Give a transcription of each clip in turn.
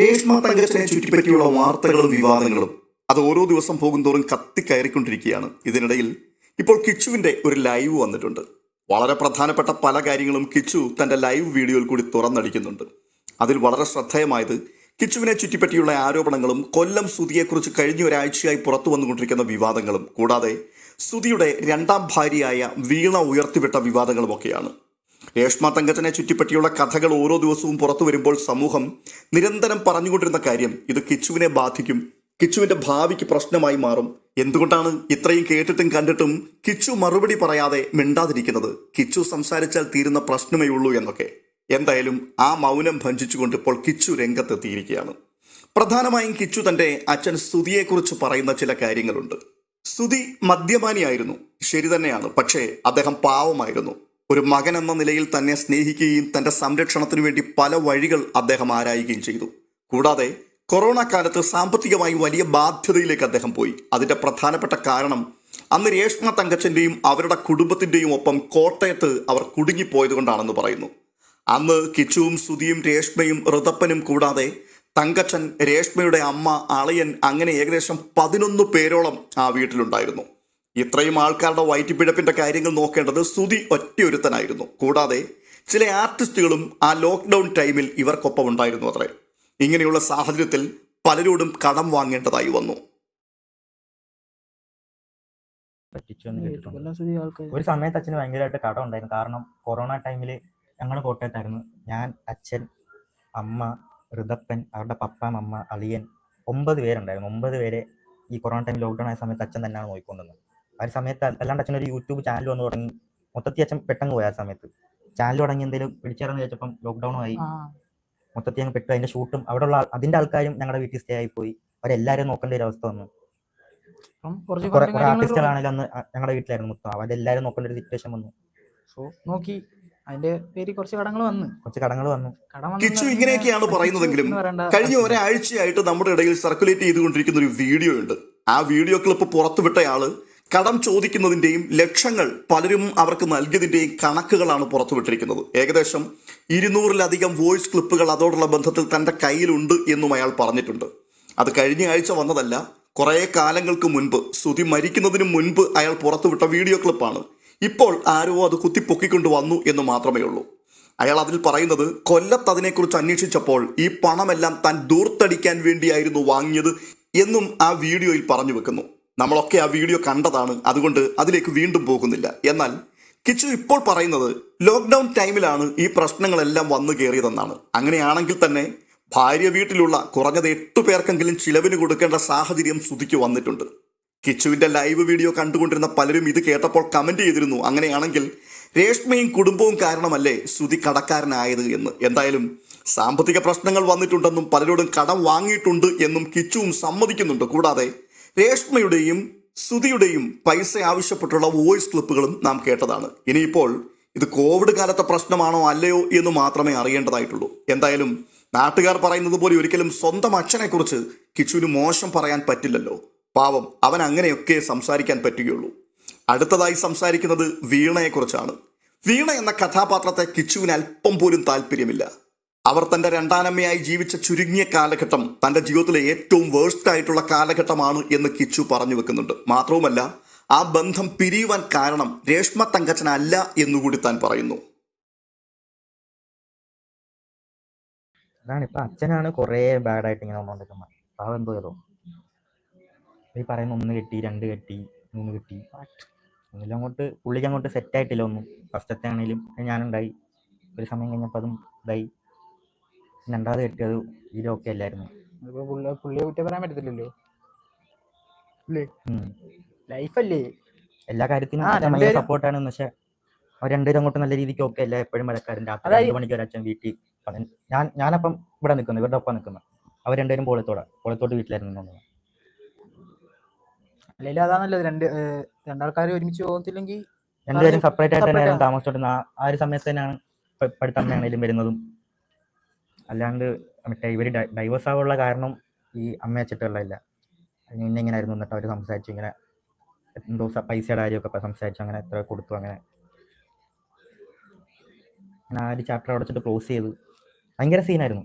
രേഷ്മ തങ്കച്ചനെ ചുറ്റിപ്പറ്റിയുള്ള വാർത്തകളും വിവാദങ്ങളും അത് ഓരോ ദിവസം പോകുന്തോറും കത്തിക്കയറിക്കൊണ്ടിരിക്കുകയാണ് ഇതിനിടയിൽ ഇപ്പോൾ കിച്ചുവിന്റെ ഒരു ലൈവ് വന്നിട്ടുണ്ട്. വളരെ പ്രധാനപ്പെട്ട പല കാര്യങ്ങളും കിച്ചു തന്റെ ലൈവ് വീഡിയോയിൽ കൂടി തുറന്നടിക്കുന്നുണ്ട്. അതിൽ വളരെ ശ്രദ്ധേയമായത് കിച്ചുവിനെ ചുറ്റിപ്പറ്റിയുള്ള ആരോപണങ്ങളും കൊല്ലം സുതിയെക്കുറിച്ച് കഴിഞ്ഞ ഒരാഴ്ചയായി പുറത്തു വന്നുകൊണ്ടിരിക്കുന്ന വിവാദങ്ങളും കൂടാതെ സുതിയുടെ രണ്ടാം ഭാര്യയായ വീണ ഉയർത്തിവിട്ട വിവാദങ്ങളുമൊക്കെയാണ്. രേഷ്മ തങ്കച്ചനെ ചുറ്റിപ്പറ്റിയുള്ള കഥകൾ ഓരോ ദിവസവും പുറത്തു വരുമ്പോൾ സമൂഹം നിരന്തരം പറഞ്ഞുകൊണ്ടിരുന്ന കാര്യം ഇത് കിച്ചുവിനെ ബാധിക്കും. കിച്ചുവിന്റെ ഭാവിക്ക് പ്രശ്നമായി മാറും. എന്തുകൊണ്ടാണ് ഇത്രയും കേട്ടിട്ടും കണ്ടിട്ടും കിച്ചു മറുപടി പറയാതെ മിണ്ടാതിരിക്കുന്നത്? കിച്ചു സംസാരിച്ചാൽ തീരുന്ന പ്രശ്നമേ ഉള്ളൂ എന്നൊക്കെ. എന്തായാലും ആ മൗനം ഭഞ്ചിച്ചുകൊണ്ട് ഇപ്പോൾ കിച്ചു രംഗത്തെത്തിയിരിക്കുകയാണ്. പ്രധാനമായും കിച്ചു തന്റെ അച്ഛൻ സ്തുതിയെക്കുറിച്ച് പറയുന്ന ചില കാര്യങ്ങളുണ്ട്. സ്തുതി മദ്യപാനിയായിരുന്നു. ശരി തന്നെയാണ്. പക്ഷേ അദ്ദേഹം പാവമായിരുന്നു. ഒരു മകൻ എന്ന നിലയിൽ തന്നെ സ്നേഹിക്കുകയും തന്റെ സംരക്ഷണത്തിനു വേണ്ടി പല വഴികൾ അദ്ദേഹം ആരായുകയും ചെയ്തു. കൂടാതെ കൊറോണ കാലത്ത് സാമ്പത്തികമായി വലിയ ബാധ്യതയിലേക്ക് അദ്ദേഹം പോയി. അതിന്റെ പ്രധാനപ്പെട്ട കാരണം അന്ന് രേഷ്മ തങ്കച്ചന്റെയും അവരുടെ കുടുംബത്തിന്റെയും ഒപ്പം കോട്ടയത്ത് അവർ കുടുങ്ങിപ്പോയത് കൊണ്ടാണെന്ന് പറയുന്നു. അന്ന് കിച്ചുവും സുധിയും രേഷ്മയും ഋതപ്പനും കൂടാതെ തങ്കച്ചൻ രേഷ്മയുടെ അമ്മ അളയൻ അങ്ങനെ ഏകദേശം പതിനൊന്ന് പേരോളം ആ വീട്ടിലുണ്ടായിരുന്നു. ഇത്രയും ആൾക്കാരുടെ വയറ്റിപ്പിഴപ്പിന്റെ കാര്യങ്ങൾ നോക്കേണ്ടത് സ്തുതി ഒറ്റയൊരുത്തനായിരുന്നു. കൂടാതെ ചില ആർട്ടിസ്റ്റുകളും ആ ലോക്ക്ഡൗൺ ടൈമിൽ ഇവർക്കൊപ്പം ഉണ്ടായിരുന്നു അത്രേ. ഇങ്ങനെയുള്ള സാഹചര്യത്തിൽ പലരോടും കടം വാങ്ങേണ്ടതായി വന്നു. ഒരു സമയത്ത് അച്ഛന് ഭയങ്കരമായിട്ട് കടം ഉണ്ടായിരുന്നു കാരണം കൊറോണ ടൈമിൽ ഞങ്ങൾ കോട്ടയത്തായിരുന്നു. ഞാൻ അച്ഛൻ അമ്മ ഋതപ്പൻ അവരുടെ പപ്പ അമ്മ അളിയൻ ഒമ്പത് പേരുണ്ടായിരുന്നു. ഒമ്പത് പേരെ ഈ കൊറോണ ടൈം ലോക്ക്ഡൗൺ ആയ സമയത്ത് അച്ഛൻ തന്നെയാണ് നോക്കിക്കൊണ്ടുവന്നത് ആ ഒരു സമയത്ത് അല്ലാണ്ട് അച്ഛൻ ഒരു യൂട്യൂബ് ചാനൽ വന്നു തുടങ്ങി. മൊത്തത്തിൽ അച്ഛൻ പെട്ടെന്ന് പോയ ആ സമയത്ത്. ചാനൽ തുടങ്ങി എന്തെങ്കിലും പിടിച്ചേർന്ന് ചോദിച്ചപ്പം ലോക്ക്ഡൗണും ആയി. ആ. മൊത്തത്തിൽ അങ്ങ് പെട്ടു. അതിന്റെ ഷൂട്ടും അവിടെയുള്ള ഉള്ള അതിന്റെ ആൾക്കാരും ഞങ്ങളുടെ വീട്ടിൽ സ്റ്റേ ആയി പോയി. അവരെല്ലാവരും നോക്കേണ്ട ഒരു അവസ്ഥ വന്നു. കുറെ ആർട്ടിസ്റ്റുകളാണെങ്കിലും അന്ന് ഞങ്ങളുടെ വീട്ടിലായിരുന്നു മൊത്തം. അവരെല്ലാരും നോക്കേണ്ട ഒരു സിറ്റുവേഷൻ വന്നു. സോ നോക്കി. അതിന്റെ പേര് കുറച്ച് കടങ്ങൾ വന്നു. കുറച്ച് കടങ്ങൾ വന്നു. കിച്ചു ഇങ്ങനെയൊക്കെയാണ് പറയുന്നതെങ്കിലും കഴിഞ്ഞ. ഒരാഴ്ചയായിട്ട് നമ്മുടെ ഇടയിൽ സർക്കുലേറ്റ് ചെയ്തുകൊണ്ടിരിക്കുന്ന ഒരു വീഡിയോ ഉണ്ട്. ആ വീഡിയോ ക്ലിപ്പ് പുറത്തുവിട്ടയാൾ കടം ചോദിക്കുന്നതിന്റെയും ലക്ഷങ്ങൾ പലരും അവർക്ക് നൽകിയതിന്റെയും കണക്കുകളാണ് പുറത്തുവിട്ടിരിക്കുന്നത്. ഏകദേശം ഇരുന്നൂറിലധികം വോയിസ് ക്ലിപ്പുകൾ അതോടുള്ള ബന്ധത്തിൽ തന്റെ കയ്യിലുണ്ട് എന്നും അയാൾ പറഞ്ഞിട്ടുണ്ട്. അത് കഴിഞ്ഞ ആഴ്ച വന്നതല്ല കുറേ കാലങ്ങൾക്ക് മുൻപ് ശ്രുതി മരിക്കുന്നതിന് മുൻപ് അയാൾ പുറത്തുവിട്ട വീഡിയോ ക്ലിപ്പാണ്. ഇപ്പോൾ ആരോ അത് കുത്തിപ്പൊക്കിക്കൊണ്ട് വന്നു എന്ന് മാത്രമേ ഉള്ളൂ. അയാൾ അതിൽ പറയുന്നത് കൊല്ലത്ത് അതിനെക്കുറിച്ച് അന്വേഷിച്ചപ്പോൾ ഈ പണമെല്ലാം താൻ ദൂർത്തടിക്കാൻ വേണ്ടിയായിരുന്നു വാങ്ങിയത് എന്നും ആ വീഡിയോയിൽ പറഞ്ഞു വെക്കുന്നു. നമ്മളൊക്കെ ആ വീഡിയോ കണ്ടതാണ്. അതുകൊണ്ട് അതിലേക്ക് വീണ്ടും പോകുന്നില്ല. എന്നാൽ കിച്ചു ഇപ്പോൾ പറയുന്നത് ലോക്ക്ഡൗൺ ടൈമിലാണ് ഈ പ്രശ്നങ്ങളെല്ലാം വന്നു കയറിയതെന്നാണ്. അങ്ങനെയാണെങ്കിൽ തന്നെ ഭാര്യ വീട്ടിലുള്ള കുറഞ്ഞത് എട്ടു പേർക്കെങ്കിലും ചിലവിന് കൊടുക്കേണ്ട സാഹചര്യം ശ്രുതിക്ക് വന്നിട്ടുണ്ട്. കിച്ചുവിന്റെ ലൈവ് വീഡിയോ കണ്ടുകൊണ്ടിരുന്ന പലരും ഇത് കേട്ടപ്പോൾ കമന്റ് ചെയ്തിരുന്നു. അങ്ങനെയാണെങ്കിൽ രേഷ്മയും കുടുംബവും കാരണമല്ലേ ശ്രുതി കടക്കാരനായത് എന്ന്. എന്തായാലും സാമ്പത്തിക പ്രശ്നങ്ങൾ വന്നിട്ടുണ്ടെന്നും പലരോടും കടം വാങ്ങിയിട്ടുണ്ട് എന്നും കിച്ചുവും സമ്മതിക്കുന്നുണ്ട്. കൂടാതെ രേഷ്മയുടെയും ശ്രുതിയുടെയും പൈസ ആവശ്യപ്പെട്ടുള്ള വോയിസ് ക്ലിപ്പുകളും നാം കേട്ടതാണ്. ഇനിയിപ്പോൾ ഇത് കോവിഡ് കാലത്തെ പ്രശ്നമാണോ അല്ലയോ എന്ന് മാത്രമേ അറിയേണ്ടതായിട്ടുള്ളൂ. എന്തായാലും നാട്ടുകാർ പറയുന്നത് പോലെ ഒരിക്കലും സ്വന്തം അച്ഛനെക്കുറിച്ച് കിച്ചുവിന് മോശം പറയാൻ പറ്റില്ലല്ലോ. പാവം അവൻ അങ്ങനെയൊക്കെ സംസാരിക്കാൻ പറ്റുകയുള്ളൂ. അടുത്തതായി സംസാരിക്കുന്നത് വീണയെക്കുറിച്ചാണ്. വീണ എന്ന കഥാപാത്രത്തെ കിച്ചുവിന് അല്പം പോലും താല്പര്യമില്ല. അവർ തന്റെ രണ്ടാനമ്മയായി ജീവിച്ച ചുരുങ്ങിയ കാലഘട്ടം തന്റെ ജീവിതത്തിലെ ഏറ്റവും വേഴ്സ്റ്റ് ആയിട്ടുള്ള കാലഘട്ടമാണ് എന്ന് കിച്ചു പറഞ്ഞു വെക്കുന്നുണ്ട്. മാത്രവുമല്ല ആ ബന്ധം പിരിയുവാൻ കാരണം രേഷ്മ തങ്കച്ചനല്ല എന്നുകൂടി താൻ പറയുന്നു. അതാണ് ഇപ്പൊ അച്ഛനാണ് കുറേ ബാഡായിട്ട് ഇങ്ങനെ വന്നുകൊണ്ടിരിക്കുന്നത് ഈ പറയുന്ന ഒന്ന് കെട്ടി രണ്ട് കെട്ടി മൂന്ന് കെട്ടി. ഒന്നിലും അങ്ങോട്ട് പുള്ളിക്ക് അങ്ങോട്ട് സെറ്റ് ആയിട്ടില്ല ഒന്നും. ഫസ്റ്റത്തെ ആണെങ്കിലും ഞാനുണ്ടായി. ഒരു സമയം കഴിഞ്ഞപ്പോൾ അതും ഇതായി. രണ്ടാമത് കെട്ടിയത് ഇതിലൊക്കെ അല്ലായിരുന്നു. അതിപ്പോ പുള്ളി പുള്ളിയെ കുറ്റം പറയാൻ പറ്റത്തില്ലല്ലോ. ഉം. ലൈഫല്ലേ? എല്ലാ കാര്യത്തിനും ആ, അച്ഛൻ ഭയങ്കര രണ്ടുപേരും- സപ്പോർട്ടാണ്. പക്ഷെ അവർ രണ്ടുപേരും അങ്ങോട്ട് നല്ല രീതിക്ക് ഓക്കെ അല്ല. എപ്പോഴും മഴക്കാരൻ രാത്രി അതായത് രണ്ട് മണിക്ക് ഒരച്ഛൻ അച്ഛൻ വീട്ടിൽ ഞാൻ ഞാനപ്പം ഇവിടെ നിൽക്കുന്നു. ഇവരുടെ ഒപ്പം നിൽക്കുന്നു. അവർ രണ്ടുപേരും പോളത്തോടെ. പോളത്തോട്ട് വീട്ടിലായിരുന്നു തോന്നുന്നു അല്ലെങ്കിൽ അതാ നല്ലത്. രണ്ട് ഏഹ്, രണ്ടാൾക്കാർ ഒരുമിച്ച് പോകത്തില്ലെങ്കിൽ രണ്ടുപേരും സെപ്പറേറ്റ് ആയിട്ട് separate തന്നെയായിരുന്നു. താമസിച്ചോണ്ടിരുന്ന ആ- ആ ഒരു സമയത്ത് തന്നെയാണ് ഇപ്പൊ- ഇപ്പോഴത്തെ അമ്മയാണെങ്കിലും വരുന്നതും. അല്ലാണ്ട് മറ്റേ ഇവർ ഡൈവേഴ്സ് ആവാനുള്ള കാരണം ഈ അമ്മ അച്ചിട്ടുള്ളതല്ല അതിന് മുന്നേ ഇങ്ങനെ ആയിരുന്നു എന്നിട്ട് അവർ സംസാരിച്ചു ഇങ്ങനെ എന്തോ പൈസയുടെ കാര്യമൊക്കെ സംസാരിച്ചു അങ്ങനെ എത്ര കൊടുത്തു അങ്ങനെ. ഞാൻ ആ ഒരു ചാപ്റ്റർ അടച്ചിട്ട് വെച്ചിട്ട് ക്ലോസ് ചെയ്തു. ഭയങ്കര സീനായിരുന്നു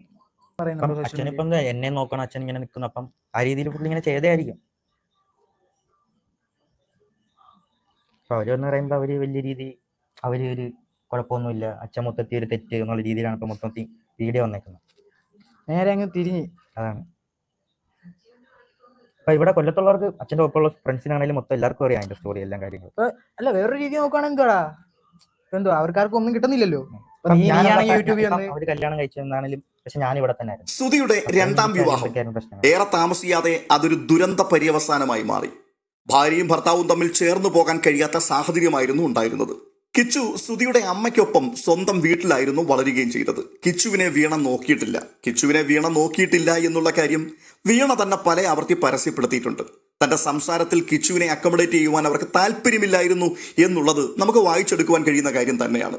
അച്ഛനിപ്പം. എന്നെ നോക്കണം അച്ഛൻ ഇങ്ങനെ നിൽക്കുന്നു അപ്പം ആ രീതിയിൽ പുള്ളി ഇങ്ങനെ ചെയ്തതായിരിക്കും. അപ്പൊ അവരെന്ന് പറയുമ്പോ അവർ വലിയ രീതി അവർ ഒരു കുഴപ്പമൊന്നുമില്ല. അച്ഛൻ മൊത്തത്തിൽ ഒരു തെറ്റ് എന്നുള്ള രീതിയിലാണ് ഇപ്പൊ മൊത്തത്തിൽ വീഡിയോ വന്നേക്കുന്നത് നേരെ അങ്ങ് തിരിഞ്ഞ്. അതാണ്. അപ്പൊ ഇവിടെ കൊല്ലത്തുള്ളവർക്ക് അച്ഛന്റെ ഒപ്പമുള്ള ഫ്രണ്ട്സിനാണെങ്കിലും മൊത്തം എല്ലാവർക്കും അറിയാം അതിന്റെ സ്റ്റോറി എല്ലാം കാര്യങ്ങളും. അല്ല വേറൊരു രീതി നോക്കുകയാണെങ്കിൽ എന്തോ അവർക്കാർക്കും ഒന്നും കിട്ടുന്നില്ലല്ലോ. അവർ കല്യാണം കഴിച്ചെന്നാണെങ്കിലും പക്ഷെ ഞാൻ ഇവിടെ തന്നെ സുധിയുടെ രണ്ടാം വിവാഹം ഏറെ താമസിയാതെ അതൊരു ദുരന്ത പര്യവസാനമായി മാറി. ഭാര്യയും ഭർത്താവും തമ്മിൽ ചേർന്നു പോകാൻ കഴിയാത്ത സാഹചര്യമായിരുന്നു ഉണ്ടായിരുന്നത്. കിച്ചു സുധിയുടെ അമ്മയ്ക്കൊപ്പം സ്വന്തം വീട്ടിലായിരുന്നു വളരുകയും ചെയ്തത്. കിച്ചുവിനെ വീണ നോക്കിയിട്ടില്ല. കിച്ചുവിനെ വീണ നോക്കിയിട്ടില്ല എന്നുള്ള കാര്യം വീണ തന്നെ പല ആവർത്തി പരസ്യപ്പെടുത്തിയിട്ടുണ്ട്. തന്റെ സംസാരത്തിൽ കിച്ചുവിനെ അക്കോമഡേറ്റ് ചെയ്യുവാൻ അവർക്ക് താല്പര്യമില്ലായിരുന്നു എന്നുള്ളത് നമുക്ക് വായിച്ചെടുക്കുവാൻ കഴിയുന്ന കാര്യം തന്നെയാണ്.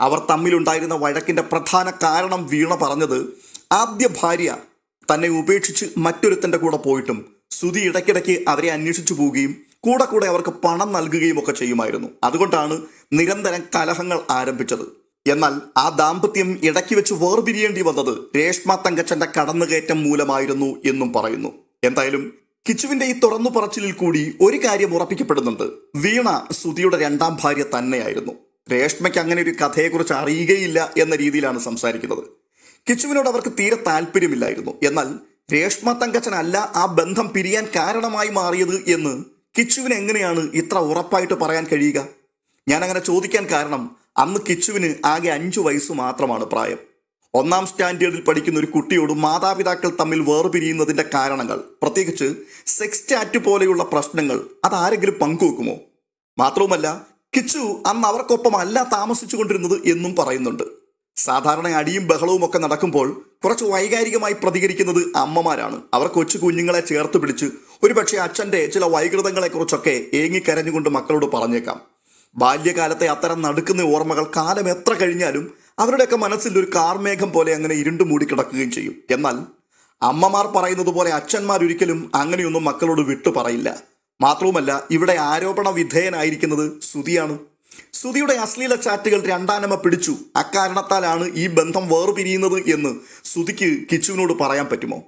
അവർ തമ്മിലുണ്ടായിരുന്ന വഴക്കിന്റെ പ്രധാന കാരണം വീണ പറഞ്ഞത് ആദ്യ ഭാര്യ തന്നെ ഉപേക്ഷിച്ച് മറ്റൊരുത്തന്റെ കൂടെ പോയിട്ടും സുധി ഇടയ്ക്കിടയ്ക്ക് അവരെ അന്വേഷിച്ചു പോവുകയും കൂടെ കൂടെ അവർക്ക് പണം നൽകുകയും ഒക്കെ ചെയ്യുമായിരുന്നു. അതുകൊണ്ടാണ് നിരന്തരം കലഹങ്ങൾ ആരംഭിച്ചത്. എന്നാൽ ആ ദാമ്പത്യം ഇടയ്ക്ക് വെച്ച് വേർപിരിയേണ്ടി വന്നത് രേഷ്മ തങ്കച്ചന്റെ കടന്നുകയറ്റം മൂലമായിരുന്നു എന്നും പറയുന്നു. എന്തായാലും കിച്ചുവിന്റെ ഈ തുറന്നു പറച്ചിലിൽ കൂടി ഒരു കാര്യം ഉറപ്പിക്കപ്പെടുന്നുണ്ട്. വീണ സുധിയുടെ രണ്ടാം ഭാര്യ തന്നെയായിരുന്നു. രേഷ്മയ്ക്ക് അങ്ങനെ ഒരു കഥയെക്കുറിച്ച് അറിയുകയില്ല എന്ന രീതിയിലാണ് സംസാരിക്കുന്നത്. കിച്ചുവിനോട് അവർക്ക് തീരെ താല്പര്യമില്ലായിരുന്നു. എന്നാൽ രേഷ്മ തങ്കച്ചനല്ല ആ ബന്ധം പിരിയാൻ കാരണമായി മാറിയത് എന്ന് കിച്ചുവിന് എങ്ങനെയാണ് ഇത്ര ഉറപ്പായിട്ട് പറയാൻ കഴിയുക? ഞാൻ അങ്ങനെ ചോദിക്കാൻ കാരണം അന്ന് കിച്ചുവിന് ആകെ അഞ്ചു വയസ്സ് മാത്രമാണ് പ്രായം. ഒന്നാം സ്റ്റാൻഡേർഡിൽ പഠിക്കുന്ന ഒരു കുട്ടിയോട് മാതാപിതാക്കൾ തമ്മിൽ വേർപിരിയുന്നതിന്റെ കാരണങ്ങൾ പ്രത്യേകിച്ച് സെക്സ് ചാറ്റ് പോലെയുള്ള പ്രശ്നങ്ങൾ അതാരെങ്കിലും പങ്കുവെക്കുമോ? മാത്രവുമല്ല കിച്ചു അന്ന് അവർക്കൊപ്പം അല്ല താമസിച്ചുകൊണ്ടിരുന്നത് എന്നും പറയുന്നുണ്ട്. സാധാരണ അടിയും ബഹളവും ഒക്കെ നടക്കുമ്പോൾ കുറച്ച് വൈകാരികമായി പ്രതികരിക്കുന്നത് അമ്മമാരാണ്. അവർ കൊച്ചു കുഞ്ഞുങ്ങളെ ചേർത്ത് പിടിച്ച് ഒരുപക്ഷെ അച്ഛന്റെ ചില വൈകൃതങ്ങളെക്കുറിച്ചൊക്കെ ഏങ്ങിക്കരഞ്ഞുകൊണ്ട് മക്കളോട് പറഞ്ഞേക്കാം. ബാല്യകാലത്തെ അത്തരം നടുക്കുന്ന ഓർമ്മകൾ കാലം എത്ര കഴിഞ്ഞാലും അവരുടെയൊക്കെ മനസ്സിൽ ഒരു കാർമേഘം പോലെ അങ്ങനെ ഇരുണ്ടു മൂടി കിടക്കുകയും ചെയ്യും. എന്നാൽ അമ്മമാർ പറയുന്നത് പോലെ അച്ഛന്മാർ ഒരിക്കലും അങ്ങനെയൊന്നും മക്കളോട് വിട്ടു പറയില്ല. മാത്രവുമല്ല ഇവിടെ ആരോപണ വിധേയനായിരിക്കുന്നത് സുതിയാണ് സുതിയുടെ അശ്ലീല ചാറ്റുകൾ രണ്ടാനമ്മ പിടിച്ചു. അക്കാരണത്താലാണ് ഈ ബന്ധം വേർപിരിയുന്നത് എന്ന് സുധിക്ക് കിച്ചുവിനോട് പറയാൻ പറ്റുമോ?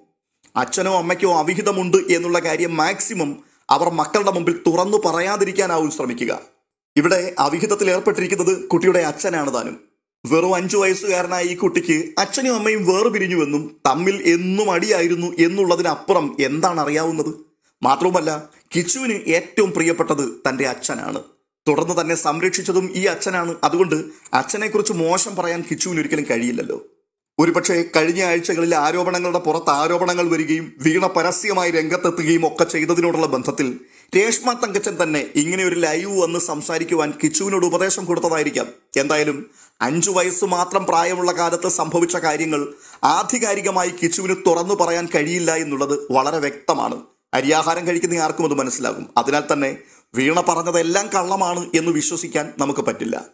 അച്ഛനോ അമ്മയ്ക്കോ അവിഹിതമുണ്ട് എന്നുള്ള കാര്യം മാക്സിമം അവർ മക്കളുടെ മുമ്പിൽ തുറന്നു പറയാതിരിക്കാനാവും ശ്രമിക്കുക. ഇവിടെ അവിഹിതത്തിൽ ഏർപ്പെട്ടിരിക്കുന്നത് കുട്ടിയുടെ അച്ഛനാണ് താനും. വെറും അഞ്ചു വയസ്സുകാരനായ ഈ കുട്ടിക്ക് അച്ഛനും അമ്മയും വേർപിരിഞ്ഞുവെന്നും തമ്മിൽ എന്നും അടിയായിരുന്നു എന്നുള്ളതിനപ്പുറം എന്താണ് അറിയാവുന്നത് മാത്രവുമല്ല കിച്ചുവിന് ഏറ്റവും പ്രിയപ്പെട്ടത് തന്റെ അച്ഛനാണ്. തുടർന്ന് തന്നെ സംരക്ഷിച്ചതും ഈ അച്ഛനാണ്. അതുകൊണ്ട് അച്ഛനെക്കുറിച്ച് മോശം പറയാൻ കിച്ചുവിന് ഒരിക്കലും കഴിയില്ലല്ലോ. ഒരുപക്ഷെ കഴിഞ്ഞ ആഴ്ചകളിൽ ആരോപണങ്ങളുടെ പുറത്ത് ആരോപണങ്ങൾ വരികയും വീണ പരസ്യമായി രംഗത്തെത്തുകയും ഒക്കെ ചെയ്തതിനോടുള്ള ബന്ധത്തിൽ രേഷ്മ തങ്കച്ചൻ തന്നെ ഇങ്ങനെ ഒരു ലൈവ് വന്ന് സംസാരിക്കുവാൻ കിച്ചുവിനോട് ഉപദേശം കൊടുത്തതായിരിക്കാം. എന്തായാലും അഞ്ചു വയസ്സ് മാത്രം പ്രായമുള്ള കാലത്ത് സംഭവിച്ച കാര്യങ്ങൾ ആധികാരികമായി കിച്ചുവിന് തുറന്നു പറയാൻ കഴിയില്ല എന്നുള്ളത് വളരെ വ്യക്തമാണ്. അരിയാഹാരം കഴിക്കുന്ന ആർക്കും അത് മനസ്സിലാകും. അതിനാൽ തന്നെ വീണ പറഞ്ഞതെല്ലാം കള്ളമാണ് എന്ന് വിശ്വസിക്കാൻ നമുക്ക് പറ്റില്ല.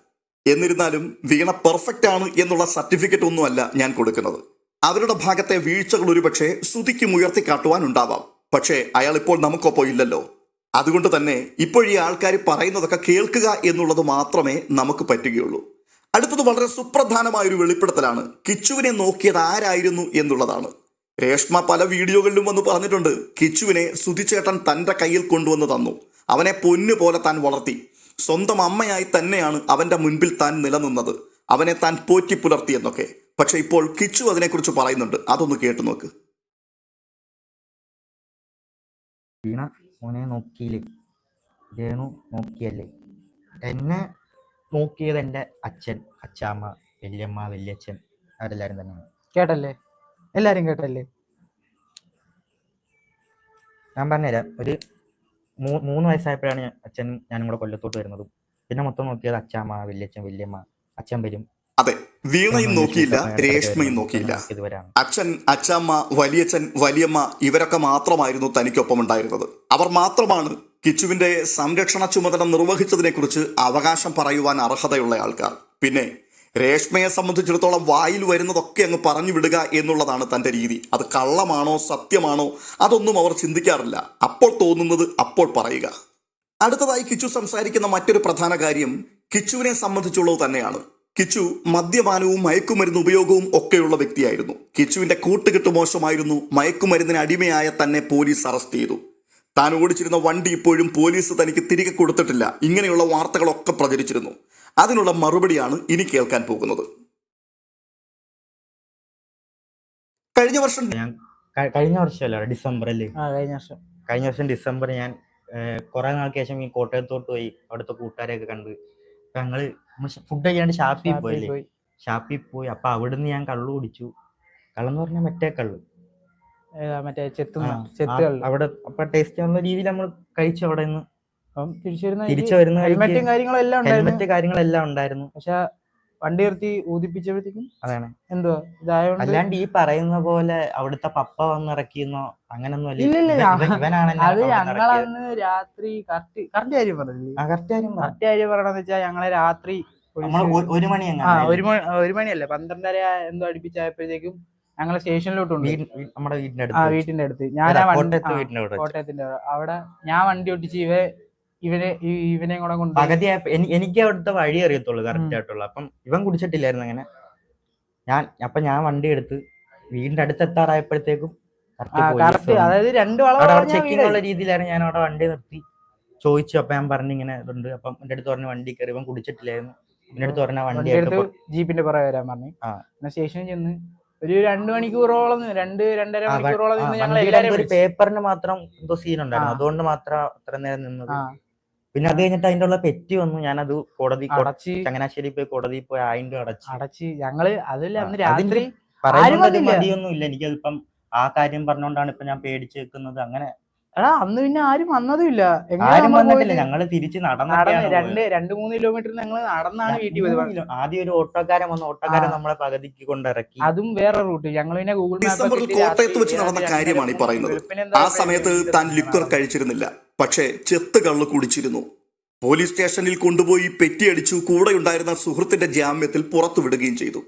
എന്നിരുന്നാലും വീണ പെർഫെക്റ്റ് ആണ് എന്നുള്ള സർട്ടിഫിക്കറ്റ് ഒന്നുമല്ല ഞാൻ കൊടുക്കുന്നത്. അവരുടെ ഭാഗത്തെ വീഴ്ചകൾ ഒരുപക്ഷെ സ്തുതിക്കും ഉയർത്തി കാട്ടുവാൻ ഉണ്ടാവാം. പക്ഷേ അയാൾ ഇപ്പോൾ നമുക്കൊപ്പം ഇല്ലല്ലോ. അതുകൊണ്ട് തന്നെ ഇപ്പോൾ ഈ ആൾക്കാർ പറയുന്നതൊക്കെ കേൾക്കുക എന്നുള്ളത് മാത്രമേ നമുക്ക് പറ്റുകയുള്ളൂ. അടുത്തത് വളരെ സുപ്രധാനമായ ഒരു വെളിപ്പെടുത്തലാണ്. കിച്ചുവിനെ നോക്കിയത് ആരായിരുന്നു എന്നുള്ളതാണ്. രേഷ്മ പല വീഡിയോകളിലും വന്ന് പറഞ്ഞിട്ടുണ്ട്. കിച്ചുവിനെ സുധിച്ചേട്ടൻ തന്റെ കയ്യിൽ കൊണ്ടുവന്ന് തന്നു. അവനെ പൊന്നു പോലെ താൻ വളർത്തി. സ്വന്തം അമ്മയായി തന്നെയാണ് അവന്റെ മുൻപിൽ താൻ നിലനിന്നത്. അവനെ താൻ പോറ്റി പുലർത്തി എന്നൊക്കെ. പക്ഷെ ഇപ്പോൾ കിച്ചു അതിനെക്കുറിച്ച് പറയുന്നുണ്ട്. അതൊന്ന് കേട്ടു നോക്ക്. വീണ മോനെ നോക്കിയില്ലേ? രേണു നോക്കിയല്ലേ? എന്നെ നോക്കിയത് എന്റെ അച്ഛൻ അച്ചാമ്മ വല്യമ്മ വല്യച്ഛൻ. അവരെല്ലാവരും തന്നെയാണ്. കേട്ടല്ലേ? എല്ലാവരും കേട്ടല്ലേ? ഞാൻ പറഞ്ഞുതരാം. ഒരു മൂന്ന് വയസ്സായപ്പോഴാണ് അച്ഛൻ അച്ഛനും ഞാനും കൂടെ കൊല്ലത്തോട്ട് വരുന്നതും. പിന്നെ മൊത്തം നോക്കിയത് അച്ഛാമ്മ വല്യച്ഛൻ വല്യമ്മ അച്ഛൻ വരും. അതെ വീണയും നോക്കിയില്ല രേഷ്മയും നോക്കിയില്ല. അച്ഛൻ അച്ഛമ്മ വലിയച്ഛൻ വലിയമ്മ ഇവരൊക്കെ മാത്രമായിരുന്നു തനിക്കൊപ്പം ഉണ്ടായിരുന്നത്. അവർ മാത്രമാണ് കിച്ചുവിന്റെ സംരക്ഷണ ചുമതല നിർവഹിച്ചതിനെക്കുറിച്ച് അവകാശം പറയുവാൻ അർഹതയുള്ള ആൾക്കാർ. പിന്നെ രേഷ്മയെ സംബന്ധിച്ചിടത്തോളം വായിൽ വരുന്നതൊക്കെ അങ്ങ് പറഞ്ഞു വിടുക എന്നുള്ളതാണ് തന്റെ രീതി. അത് കള്ളമാണോ സത്യമാണോ അതൊന്നും അവർ ചിന്തിക്കാറില്ല. അപ്പോൾ തോന്നുന്നത് അപ്പോൾ പറയുക. അടുത്തതായി കിച്ചു സംസാരിക്കുന്ന മറ്റൊരു പ്രധാന കാര്യം കിച്ചുവിനെ സംബന്ധിച്ചുള്ളത് തന്നെയാണ്. കിച്ചു മദ്യപാനവും മയക്കുമരുന്ന് ഉപയോഗവും ഒക്കെയുള്ള വ്യക്തിയായിരുന്നു. കിച്ചുവിന്റെ കൂട്ടുകെട്ട് മോശമായിരുന്നു. മയക്കുമരുന്നിന് അടിമയായ തന്നെ പോലീസ് അറസ്റ്റ് ചെയ്തു. താൻ ഓടിച്ചിരുന്ന വണ്ടി ഇപ്പോഴും പോലീസ് തനിക്ക് തിരികെ കൊടുത്തിട്ടില്ല. ഇങ്ങനെയുള്ള വാർത്തകളൊക്കെ പ്രചരിച്ചിരുന്നു. അതിനുള്ള മറുപടിയാണ് ഇനി കേൾക്കാൻ പോകുന്നത്. കഴിഞ്ഞ വർഷം ഞാൻ കഴിഞ്ഞ വർഷമല്ല? ഡിസംബറിൽ ആ കഴിഞ്ഞ വർഷം. കഴിഞ്ഞ വർഷം ഡിസംബർ ഞാൻ കുറെ നാൾക്ക് ശേഷം ഈ കോട്ടയത്തോട്ട് പോയി അവിടുത്തെ കൂട്ടുകാരെയൊക്കെ കണ്ട്. ഞങ്ങൾ ഫുഡ് കഴിക്കാണ്ട് ഷാപ്പിൽ പോയില്ലേ? പോയി. ഷാപ്പിൽ പോയി. അപ്പൊ അവിടുന്ന് ഞാൻ കള്ളു കുടിച്ചു. കള്ളെന്ന് പറഞ്ഞാൽ മറ്റേ കള്ള്. മറ്റേ ചെത്ത് അവിടെ അപ്പൊ ടേസ്റ്റ് ആവുന്ന രീതിയിൽ നമ്മൾ കഴിച്ചു അവിടെ നിന്ന് അപ്പം തിരിച്ചു വരുന്ന തിരിച്ചു വരുന്ന ഹെൽമെറ്റും കാര്യങ്ങളും എല്ലാം ഉണ്ടായിരുന്നു. ഹെൽമെറ്റ് കാര്യങ്ങളെല്ലാം ഉണ്ടായിരുന്നു. പക്ഷെ വണ്ടി നിർത്തി ഊതിപ്പിച്ചപ്പോഴത്തേക്കും അതാണ്. എന്തുവാ ഇതായോണ്ട് അല്ലാണ്ട് ഈ പറയുന്ന പോലെ അവിടുത്തെ പപ്പ വന്നിറക്കിയെന്നോ അങ്ങനൊന്നും അത് ഞങ്ങളന്ന് രാത്രി കറക്റ്റ് കറക്റ്റ് കാര്യം പറഞ്ഞില്ലേ? correct കാര്യം. കറക്റ്റ് കാര്യം പറയണെന്ന് വെച്ചാൽ ഞങ്ങളെ രാത്രി ഒരു- മണി ആ ഒരു മണി ഒരു മണിയല്ലേ പന്ത്രണ്ടര എന്തോ അടുപ്പിച്ചായപ്പോഴത്തേക്കും ഞങ്ങളെ സ്റ്റേഷനിലോട്ടുണ്ട്. നമ്മുടെ വീടിന്റെ അടുത്ത് ആ വീട്ടിന്റെ അടുത്ത്. ഞാൻ കോട്ടയത്തിന്റെ അവിടെ. അവിടെ ഞാൻ വണ്ടി ഒട്ടിച്ച് ഇവ ഇവനെ ഇവനെ കൂടെ കൊണ്ട് പകുതി എനിക്ക് അവിടുത്തെ വഴി അറിയത്തുള്ളൂ കറക്റ്റ് ആയിട്ടുള്ള. അപ്പം ഇവൻ കുടിച്ചിട്ടില്ലായിരുന്നു അങ്ങനെ. ഞാൻ അപ്പൊ ഞാൻ വണ്ടി എടുത്ത് വീടിന്റെ അടുത്ത് എത്താറായപ്പോഴത്തേക്കും അതായത് രണ്ട് ചെക്കിംഗ് ഉള്ള രീതിയിലാണ് ഞാൻ അവിടെ വണ്ടി നിർത്തി. ചോദിച്ചു അപ്പൊ ഞാൻ പറഞ്ഞു ഇങ്ങനെ ഇതുണ്ട്. അപ്പം എന്റെ അടുത്ത് പറഞ്ഞ വണ്ടി കയറി ഇവൻ കുടിച്ചിട്ടില്ലായിരുന്നു. എന്റെ അടുത്ത് പറഞ്ഞ വണ്ടി എടുത്ത് ജീപ്പിന്റെ പുറകെ വരാൻ പറഞ്ഞു. ആ. പിന്നെ സ്റ്റേഷനിൽ ചെന്ന് ഒരു രണ്ട് മണിക്കൂറോളം രണ്ട് രണ്ടര മണിക്കൂറോളം പേപ്പറിന് മാത്രം എന്തോ സീൻ ഉണ്ടായിരുന്നു. അതുകൊണ്ട് മാത്രം അത്ര നേരം നിന്നത്. പിന്നെ അത് കഴിഞ്ഞിട്ട് അതിന്റെ ഉള്ള പെറ്റി വന്നു. ഞാനത് കോടതി അടച്ച് ചങ്ങനാശ്ശേരി പോയി കോടതിയിൽ പോയി അതിന്റെ അടച്ചു. അടച്ച്. ഞങ്ങൾ അതല്ല അന്ന് രാത്രി പറയുന്നത്. മതിയൊന്നും ഇല്ല എനിക്കതിപ്പം ആ കാര്യം പറഞ്ഞുകൊണ്ടാണ് ഇപ്പൊ ഞാൻ പേടിച്ചു നിൽക്കുന്നത് അങ്ങനെ എടാ അന്ന് പിന്നെ ആരും വന്നതും ഇല്ല ആരും വന്നിട്ടില്ല? ഞങ്ങൾ തിരിച്ച് നടന്നു രണ്ട് രണ്ട് മൂന്ന് കിലോമീറ്റർ ഞങ്ങൾ നടന്നാണ് വീട്ടിൽ പോയത്. ആദ്യം ഒരു ഓട്ടോക്കാരൻ വന്ന് ഓട്ടോക്കാരൻ നമ്മളെ പകുതിക്ക് കൊണ്ടിറക്കി അതും വേറെ റൂട്ട്. ഞങ്ങൾ പിന്നെ ഗൂഗിൾ ഡിസംബറിൽ കോട്ടയത്ത് വെച്ച് നടന്ന കാര്യമാണ് ഈ പറയുന്നത്. ആ സമയത്ത് താൻ ലിക്വർ കഴിച്ചിരുന്നില്ല. പക്ഷേ ചെത്ത് കള്ള് കുടിച്ചിരുന്നു. പോലീസ് സ്റ്റേഷനിൽ കൊണ്ടുപോയി പെറ്റിയടിച്ചു കൂടെയുണ്ടായിരുന്ന സുഹൃത്തിന്റെ ജാമ്യത്തിൽ പുറത്തു വിടുകയും ചെയ്തു.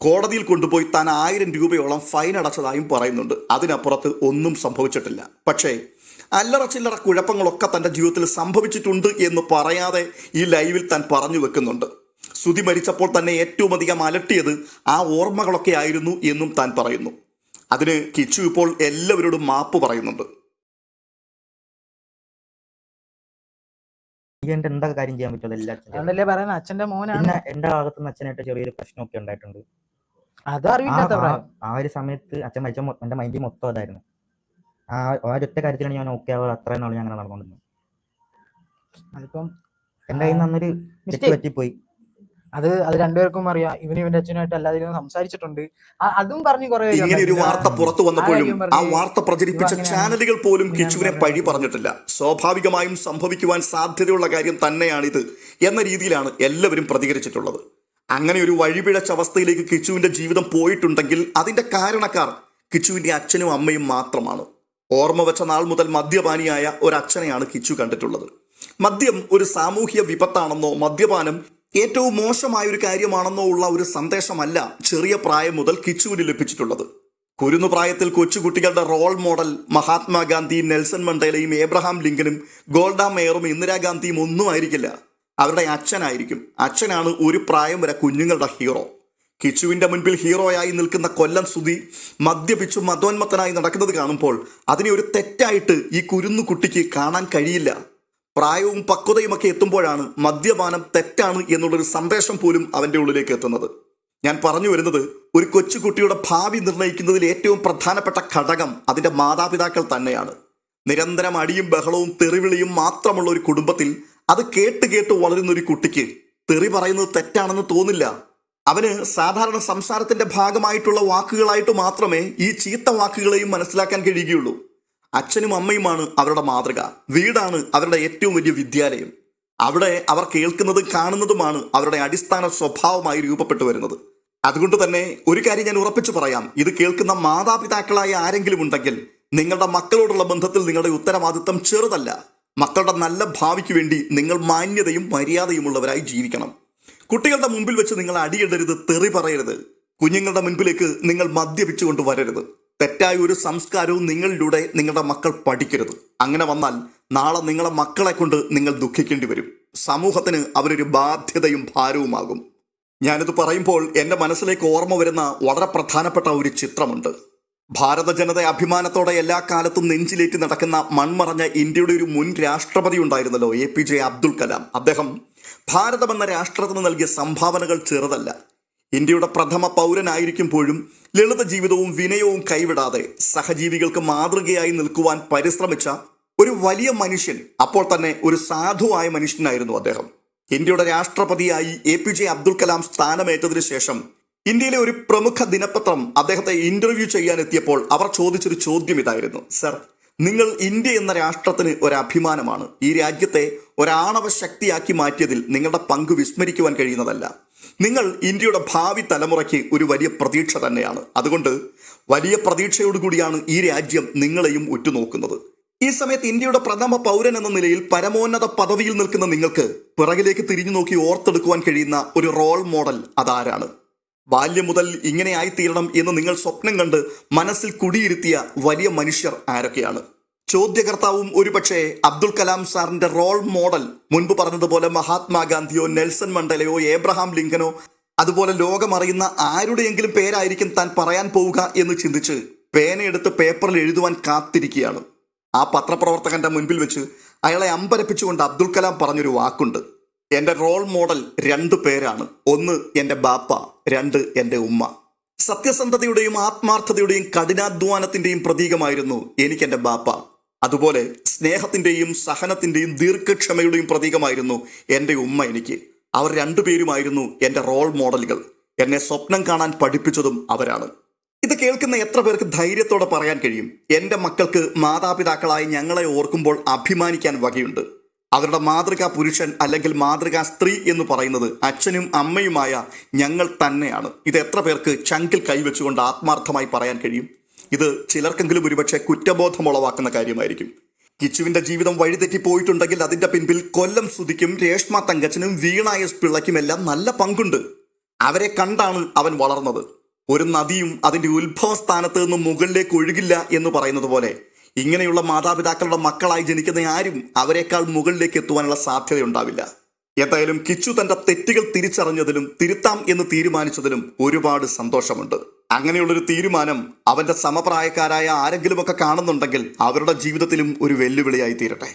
കോടതിയിൽ കൊണ്ടുപോയി താൻ ആയിരം രൂപയോളം ഫൈൻ അടച്ചതായും പറയുന്നുണ്ട്. അതിനപ്പുറത്ത് ഒന്നും സംഭവിച്ചിട്ടില്ല. പക്ഷേ അല്ലറ ചില്ലറ കുഴപ്പങ്ങളൊക്കെ തന്റെ ജീവിതത്തിൽ സംഭവിച്ചിട്ടുണ്ട് എന്ന് പറയാതെ ഈ ലൈവിൽ താൻ പറഞ്ഞു വെക്കുന്നുണ്ട്. ശ്രുതി മരിച്ചപ്പോൾ തന്നെ ഏറ്റവും അധികം അലട്ടിയത് ആ ഓർമ്മകളൊക്കെ ആയിരുന്നു എന്നും താൻ പറയുന്നു. അതിന് കിച്ചു ഇപ്പോൾ എല്ലാവരോടും മാപ്പ് പറയുന്നുണ്ട്. എന്താ കാര്യം ചെയ്യാൻ പറ്റും എല്ലാ. പറയുന്നത് അച്ഛന്റെ മോനാണ്. പിന്നെ എന്റെ ഭാഗത്തുനിന്ന് അച്ഛനായിട്ട് ചെറിയൊരു പ്രശ്നമൊക്കെ ഉണ്ടായിട്ടുണ്ട്. അത് ആ- അറിവില്ലാത്ത ആ- പ്രായം. ആ ഒരു സമയത്ത് അച്ഛൻ മരിച്ച മൊ- എന്റെ മൈൻഡ് മൊത്തം അതായിരുന്നു. ആ ഒരൊറ്റ കാര്യത്തിലാണ് ഞാൻ ഓക്കെ ആവുക. അത്ര നാൾ ഞങ്ങൾ അങ്ങനെ നടന്നുകൊണ്ടിരുന്നത്. അതിപ്പം എന്റെ കയ്യിൽ നിന്ന് അന്നൊരു തെറ്റ് പറ്റിപ്പോയി. അത് അത് രണ്ടുപേർക്കും അറിയാം. ഇവന് ഇവന്റെ അച്ഛനുമായിട്ട് അല്ലാതെ ഇരുന്ന് സംസാരിച്ചിട്ടുണ്ട്. അതും പറഞ്ഞു കുറെ ഇങ്ങനെ ഒരു വാർത്ത പുറത്തു വന്നപ്പോഴും ആ വാർത്ത പ്രചരിപ്പിച്ച ചാനലുകൾ പോലും കിച്ചുവിനെ പഴി പറഞ്ഞിട്ടില്ല. സ്വാഭാവികമായും സംഭവിക്കുവാൻ സാധ്യതയുള്ള കാര്യം തന്നെയാണിത് എന്ന രീതിയിലാണ് എല്ലാവരും പ്രതികരിച്ചിട്ടുള്ളത്. അങ്ങനെ ഒരു വഴിപിഴച്ച അവസ്ഥയിലേക്ക് കിച്ചുവിന്റെ ജീവിതം പോയിട്ടുണ്ടെങ്കിൽ അതിന്റെ കാരണക്കാർ കിച്ചുവിന്റെ അച്ഛനും അമ്മയും മാത്രമാണ്. ഓർമ്മ വെച്ച നാൾ മുതൽ മദ്യപാനിയായ ഒരച്ഛനെയാണ് കിച്ചു കണ്ടിട്ടുള്ളത്. മദ്യം ഒരു സാമൂഹ്യ വിപത്താണെന്നോ മദ്യപാനം ഏറ്റവും മോശമായ ഒരു കാര്യമാണെന്നോ ഉള്ള ഒരു സന്ദേശമല്ല ചെറിയ പ്രായം മുതൽ കിച്ചുവിന് ലഭിച്ചിട്ടുള്ളത്. കുരുന്നു പ്രായത്തിൽ കൊച്ചുകുട്ടികളുടെ റോൾ മോഡൽ മഹാത്മാഗാന്ധി നെൽസൺ മണ്ടേലയും ഏബ്രഹാം ലിങ്കനും ഗോൾഡ മേയറും ഇന്ദിരാഗാന്ധിയും ഒന്നും ആയിരിക്കില്ല. അവരുടെ അച്ഛനായിരിക്കും. അച്ഛനാണ് ഒരു പ്രായം വരെ കുഞ്ഞുങ്ങളുടെ ഹീറോ. കിച്ചുവിന്റെ മുൻപിൽ ഹീറോയായി നിൽക്കുന്ന കൊല്ലം സ്തുതി മദ്യപിച്ചു മതോന്മത്തനായി നടക്കുന്നത് കാണുമ്പോൾ അതിനെ ഒരു തെറ്റായിട്ട് ഈ കുരുന്നു കുട്ടിക്ക് കാണാൻ കഴിയില്ല. പ്രായവും പക്വതയുമൊക്കെ എത്തുമ്പോഴാണ് മദ്യപാനം തെറ്റാണ് എന്നുള്ളൊരു സന്ദേശം പോലും അവന്റെ ഉള്ളിലേക്ക് എത്തുന്നത്. ഞാൻ പറഞ്ഞു വരുന്നത് ഒരു കൊച്ചുകുട്ടിയുടെ ഭാവി നിർണയിക്കുന്നതിൽ ഏറ്റവും പ്രധാനപ്പെട്ട ഘടകം അതിന്റെ മാതാപിതാക്കൾ തന്നെയാണ്. നിരന്തരം അടിയും ബഹളവും തെറിവിളിയും മാത്രമുള്ള ഒരു കുടുംബത്തിൽ അത് കേട്ട് കേട്ട് വളരുന്ന ഒരു കുട്ടിക്ക് തെറി പറയുന്നത് തെറ്റാണെന്ന് തോന്നില്ല. അവന് സാധാരണ സംസാരത്തിന്റെ ഭാഗമായിട്ടുള്ള വാക്കുകളായിട്ട് മാത്രമേ ഈ ചീത്ത വാക്കുകളെയും മനസ്സിലാക്കാൻ കഴിയുകയുള്ളൂ. അച്ഛനും അമ്മയുമാണ് അവരുടെ മാതൃക. വീടാണ് അവരുടെ ഏറ്റവും വലിയ വിദ്യാലയം. അവിടെ അവർ കേൾക്കുന്നതും കാണുന്നതുമാണ് അവരുടെ അടിസ്ഥാന സ്വഭാവമായി രൂപപ്പെട്ടു വരുന്നത്. അതുകൊണ്ട് തന്നെ ഒരു കാര്യം ഞാൻ ഉറപ്പിച്ചു പറയാം. ഇത് കേൾക്കുന്ന മാതാപിതാക്കളായ ആരെങ്കിലും ഉണ്ടെങ്കിൽ നിങ്ങളുടെ മക്കളോടുള്ള ബന്ധത്തിൽ നിങ്ങളുടെ ഉത്തരവാദിത്തം ചെറുതല്ല. മക്കളുടെ നല്ല ഭാവിക്ക് വേണ്ടി നിങ്ങൾ മാന്യതയും മര്യാദയുമുള്ളവരായി ജീവിക്കണം. കുട്ടികളുടെ മുമ്പിൽ വെച്ച് നിങ്ങൾ അടിയിടരുത് തെറി പറയരുത്. കുഞ്ഞുങ്ങളുടെ മുൻപിലേക്ക് നിങ്ങൾ മദ്യപിച്ചുകൊണ്ട് വരരുത്. തെറ്റായ ഒരു സംസ്കാരവും നിങ്ങളിലൂടെ നിങ്ങളുടെ മക്കൾ പഠിക്കരുത്. അങ്ങനെ വന്നാൽ നാളെ നിങ്ങളെ മക്കളെ കൊണ്ട് നിങ്ങൾ ദുഃഖിക്കേണ്ടി വരും. സമൂഹത്തിന് അവരൊരു ബാധ്യതയും ഭാരവുമാകും. ഞാനിത് പറയുമ്പോൾ എന്റെ മനസ്സിലേക്ക് ഓർമ്മ വരുന്ന വളരെ പ്രധാനപ്പെട്ട ഒരു ചിത്രമുണ്ട്. ഭാരത ജനത അഭിമാനത്തോടെ എല്ലാ കാലത്തും നെഞ്ചിലേറ്റി നടക്കുന്ന മൺമറഞ്ഞ ഇന്ത്യയുടെ ഒരു മുൻ രാഷ്ട്രപതി ഉണ്ടായിരുന്നല്ലോ A P J Abdul Kalam. അദ്ദേഹം ഭാരതം എന്ന രാഷ്ട്രത്തിന് നൽകിയ സംഭാവനകൾ ചെറുതല്ല. ഇന്ത്യയുടെ പ്രഥമ പൗരനായിരിക്കുമ്പോഴും ലളിത ജീവിതവും വിനയവും കൈവിടാതെ സഹജീവികൾക്ക് മാതൃകയായി നിൽക്കുവാൻ പരിശ്രമിച്ച ഒരു വലിയ മനുഷ്യൻ അപ്പോൾ തന്നെ ഒരു സാധുവായ മനുഷ്യനായിരുന്നു അദ്ദേഹം. ഇന്ത്യയുടെ രാഷ്ട്രപതിയായി A P J Abdul Kalam സ്ഥാനമേറ്റതിനു ശേഷം ഇന്ത്യയിലെ ഒരു പ്രമുഖ ദിനപത്രം അദ്ദേഹത്തെ ഇന്റർവ്യൂ ചെയ്യാൻ എത്തിയപ്പോൾ അവർ ചോദിച്ചൊരു ചോദ്യം ഇതായിരുന്നു. സർ നിങ്ങൾ ഇന്ത്യ എന്ന രാഷ്ട്രത്തിന് ഒരു അഭിമാനമാണ്. ഈ രാജ്യത്തെ ഒരാണവ ശക്തിയാക്കി മാറ്റിയതിൽ നിങ്ങളുടെ പങ്ക് വിസ്മരിക്കുവാൻ കഴിയുന്നതല്ല. നിങ്ങൾ ഇന്ത്യയുടെ ഭാവി തലമുറയ്ക്ക് ഒരു വലിയ പ്രതീക്ഷ തന്നെയാണ്. അതുകൊണ്ട് വലിയ പ്രതീക്ഷയോടുകൂടിയാണ് ഈ രാജ്യം നിങ്ങളെയും ഉറ്റുനോക്കുന്നത്. ഈ സമയത്ത് ഇന്ത്യയുടെ പ്രഥമ പൗരൻ എന്ന നിലയിൽ പരമോന്നത പദവിയിൽ നിൽക്കുന്ന നിങ്ങൾക്ക് പിറകിലേക്ക് തിരിഞ്ഞു നോക്കി ഓർത്തെടുക്കുവാൻ കഴിയുന്ന ഒരു റോൾ മോഡൽ അതാരാണ്? ബാല്യം മുതൽ ഇങ്ങനെയായിത്തീരണം എന്ന് നിങ്ങൾ സ്വപ്നം കണ്ട് മനസ്സിൽ കുടിയിരുത്തിയ വലിയ മനുഷ്യർ ആരൊക്കെയാണ്? ചോദ്യകർത്താവും ഒരുപക്ഷെ അബ്ദുൽ കലാം സാറിന്റെ റോൾ മോഡൽ. മുൻപ് പറഞ്ഞതുപോലെ മഹാത്മാഗാന്ധിയോ നെൽസൺ മണ്ഡലയോ ഏബ്രഹാം ലിങ്കനോ അതുപോലെ ലോകമറിയുന്ന ആരുടെയെങ്കിലും പേരായിരിക്കും താൻ പറയാൻ പോവുക എന്ന് ചിന്തിച്ച് പേനയെടുത്ത് പേപ്പറിൽ എഴുതുവാൻ കാത്തിരിക്കുകയാണ്. ആ പത്രപ്രവർത്തകന്റെ മുൻപിൽ വെച്ച് അയാളെ അമ്പരപ്പിച്ചുകൊണ്ട് അബ്ദുൽ കലാം പറഞ്ഞൊരു വാക്കുണ്ട്. എന്റെ റോൾ മോഡൽ രണ്ട് പേരാണ്. ഒന്ന് എന്റെ ബാപ്പ രണ്ട് എന്റെ ഉമ്മ. സത്യസന്ധതയുടെയും ആത്മാർത്ഥതയുടെയും കഠിനാധ്വാനത്തിന്റെയും പ്രതീകമായിരുന്നു എനിക്ക് എന്റെ ബാപ്പ. അതുപോലെ സ്നേഹത്തിന്റെയും സഹനത്തിന്റെയും ദീർഘക്ഷമയുടെയും പ്രതീകമായിരുന്നു എന്റെ ഉമ്മ എനിക്ക്. അവർ രണ്ടുപേരുമായിരുന്നു എന്റെ റോൾ മോഡലുകൾ എന്നെ സ്വപ്നം കാണാൻ പഠിപ്പിച്ചതും അവരാണ്. ഇത് കേൾക്കുന്ന എത്ര പേർക്ക് ധൈര്യത്തോടെ പറയാൻ കഴിയും? എന്റെ മക്കൾക്ക് മാതാപിതാക്കളായി ഞങ്ങളെ ഓർക്കുമ്പോൾ അഭിമാനിക്കാൻ വകയുണ്ട്. അവരുടെ മാതൃകാ പുരുഷൻ അല്ലെങ്കിൽ മാതൃകാ സ്ത്രീ എന്ന് പറയുന്നത് അച്ഛനും അമ്മയുമായ ഞങ്ങൾ തന്നെയാണ്. ഇത് എത്ര പേർക്ക് ചങ്കിൽ കൈവച്ചുകൊണ്ട് ആത്മാർത്ഥമായി പറയാൻ കഴിയും? ഇത് ചിലർക്കെങ്കിലും ഒരുപക്ഷെ കുറ്റബോധം ഉളവാക്കുന്ന കാര്യമായിരിക്കും. കിച്ചുവിന്റെ ജീവിതം വഴിതെറ്റി പോയിട്ടുണ്ടെങ്കിൽ അതിന്റെ പിൻപിൽ കൊല്ലം സുധിക്കും രേഷ്മ തങ്കച്ചനും വീണ എസ് പിള്ളയ്ക്കുമെല്ലാം നല്ല പങ്കുണ്ട്. അവരെ കണ്ടാണ് അവൻ വളർന്നത്. ഒരു നദിയും അതിന്റെ ഉത്ഭവ സ്ഥാനത്ത് നിന്ന് മുകളിലേക്ക് ഒഴുകില്ല എന്ന് പറയുന്നത് പോലെ ഇങ്ങനെയുള്ള മാതാപിതാക്കളുടെ മക്കളായി ജനിക്കുന്ന ആരും അവരെക്കാൾ മുകളിലേക്ക് എത്തുവാനുള്ള സാധ്യതയുണ്ടാവില്ല. എന്തായാലും കിച്ചു തന്റെ തെറ്റുകൾ തിരിച്ചറിഞ്ഞതിലും തിരുത്താം എന്ന് തീരുമാനിച്ചതിലും ഒരുപാട് സന്തോഷമുണ്ട്. അങ്ങനെയുള്ളൊരു തീരുമാനം അവന്റെ സമപ്രായക്കാരായ ആരെങ്കിലുമൊക്കെ കാണുന്നുണ്ടെങ്കിൽ അവരുടെ ജീവിതത്തിലും ഒരു വെല്ലുവിളിയായി തീരട്ടെ.